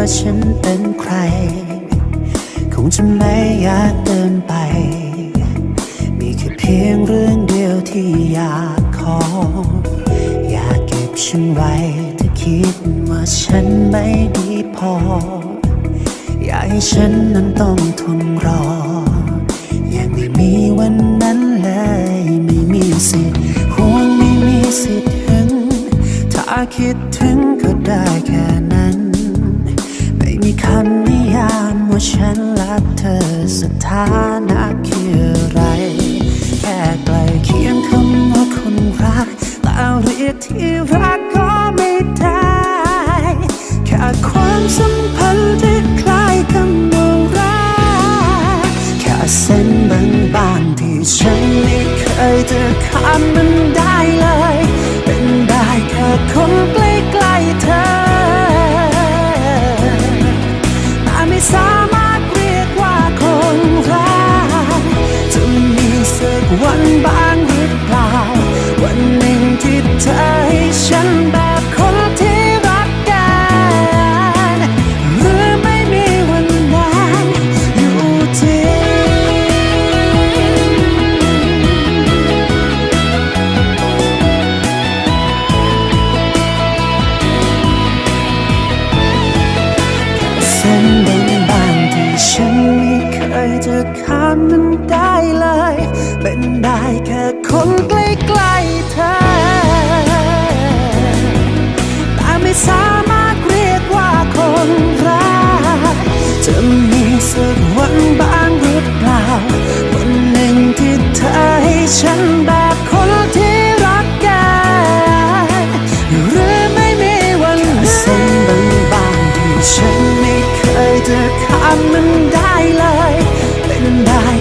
รับเธอฉันเป็นใคร คงจะไม่ยากเกินไป มีแค่เพียงเรื่องเดียวที่อยากขอ อยากเก็บฉันไว้ถ้าคิดว่าฉันไม่ดีพอ อยากให้ฉันนั้นต้องทนรอ ยังไม่มีวันนั้นเลย ไม่มีสิทธิ์ห่วงไม่มีสิทธิ์ถึง ถ้าคิดถึงก็ได้แค่นั้น มีคำนิยามว่าฉันรักเธอสถานะคืออะไร แค่ใกลเคียงคำว่าคนรักแต่เรียกที่รักก็ไม่ได้แค่ความสัมพันธ์ที่คล้ายคำว่ารักแค่เส้นบางๆที่ฉันไม่เคยจะข้ามมันได้เลย ยจะข้ามมันได้เลย เป็นได้แค่คนใกล้ๆเธอ แต่ไม่สามารถเรียกว่าคนรักจะมีสักวันบ้างหรือเปล่า วันหนึ่งที่เธอให้ฉันแบบคนที่รักกันหรือไม่มีวันนั้นเส้นบางๆที่ฉันไม่เคยจะข้ามมันได้เลย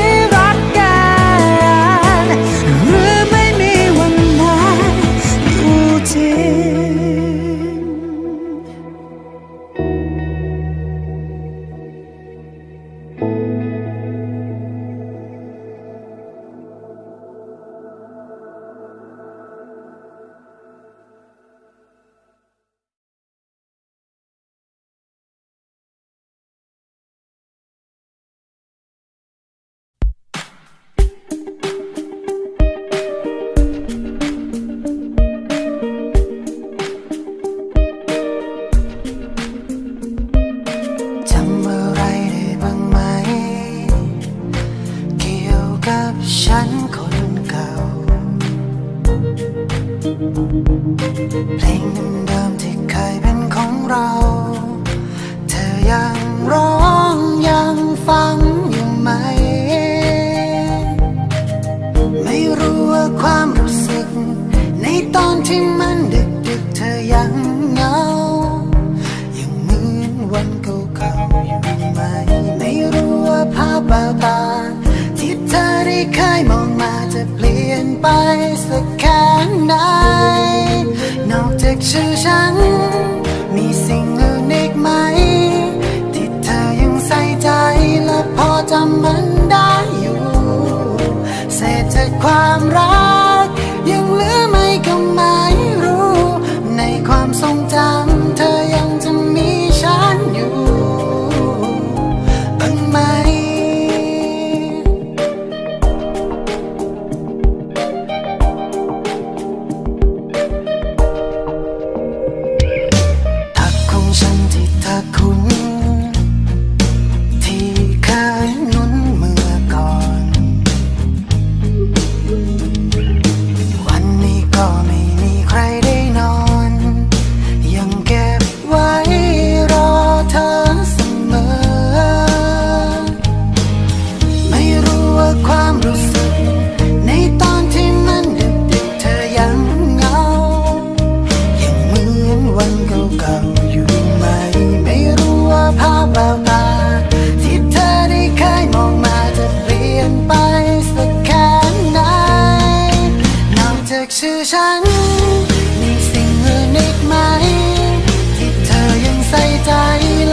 ่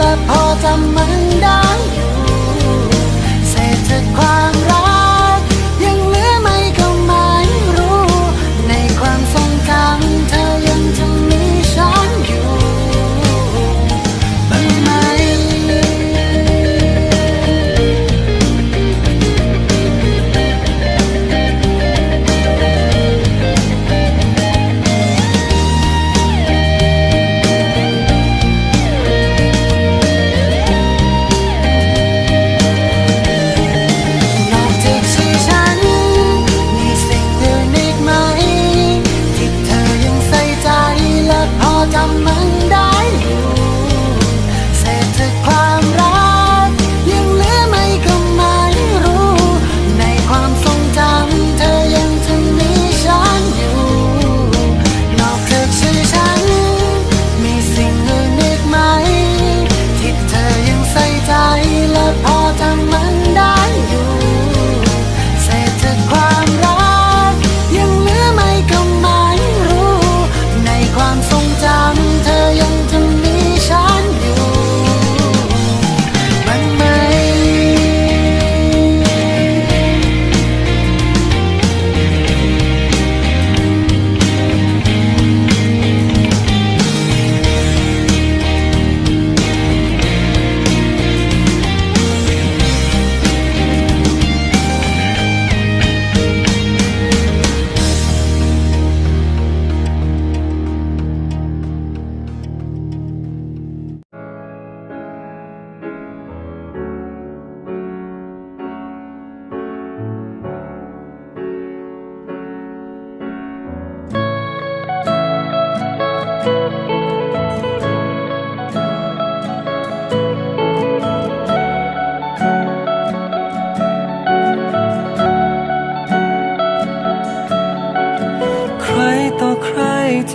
哪怕咱们。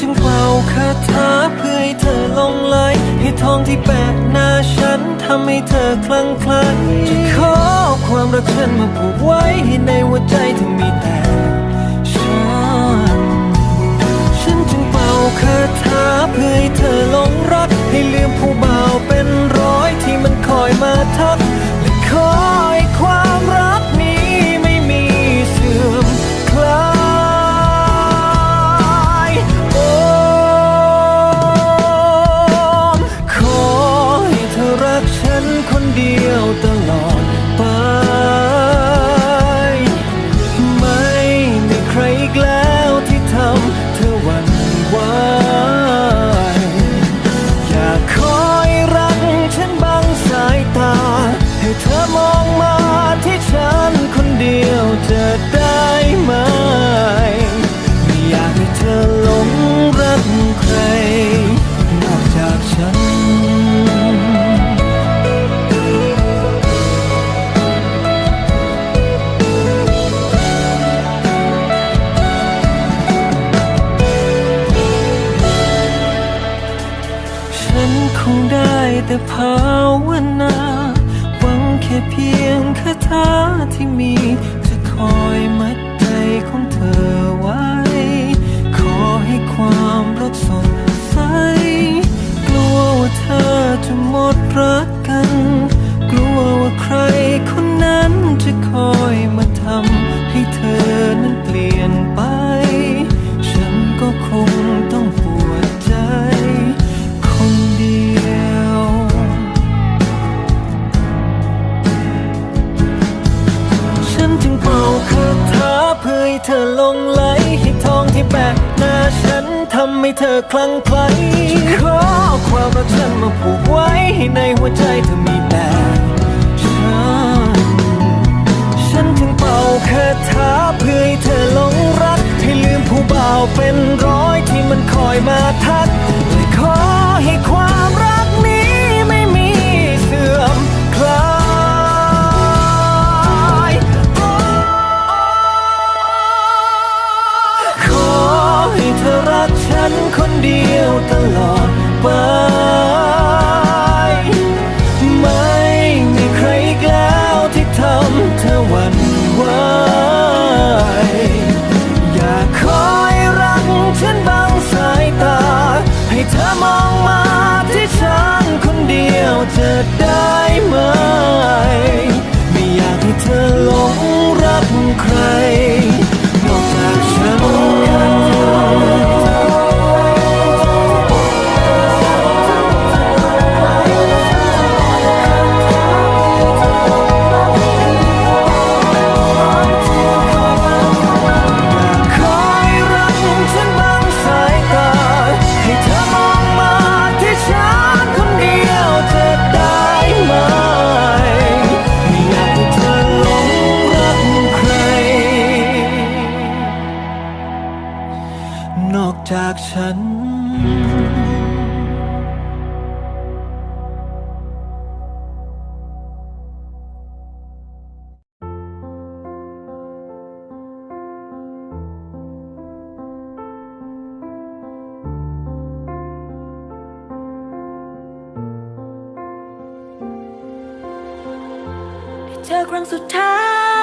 จึงเป่าคาถาเพื่อให้เธอลงไหลให้ทองที่แปะหน้าฉันทำให้เธอคลั่งคล้ายจะขอความรักฉันมาผูกไว้ให้ในหัวใจที่มีแต่ฉัน ฉันจึงเป่าคาถาเพื่อให้เธอลงรัก ให้ลืมผู้บ่าวเป็นร้อยที่มันคอยมาทัก เธอครั้งสุดท้าย